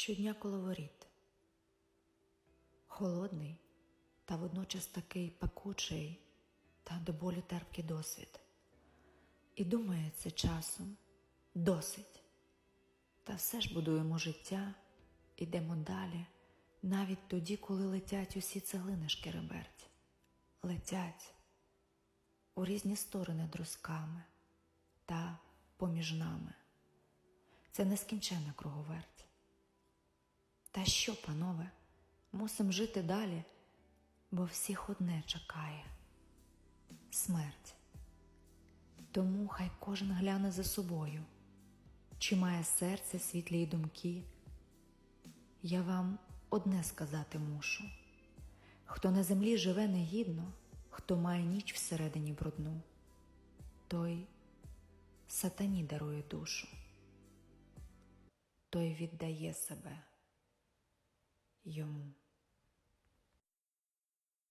Щодня коло воріт. Холодний та водночас такий пекучий та до болю терпкий досвід. І думається часом досить. Та все ж будуємо життя, ідемо далі, навіть тоді, коли летять усі цеглини шкереберть. Летять у різні сторони друзками та поміж нами. Це нескінченна круговерть. Та що, панове, мусим жити далі, бо всіх одне чекає. Смерть. Тому хай кожен гляне за собою, чи має серце світлі й думки. Я вам одне сказати мушу: хто на землі живе негідно, хто має ніч всередині брудну, той сатані дарує душу, той віддає себе йому.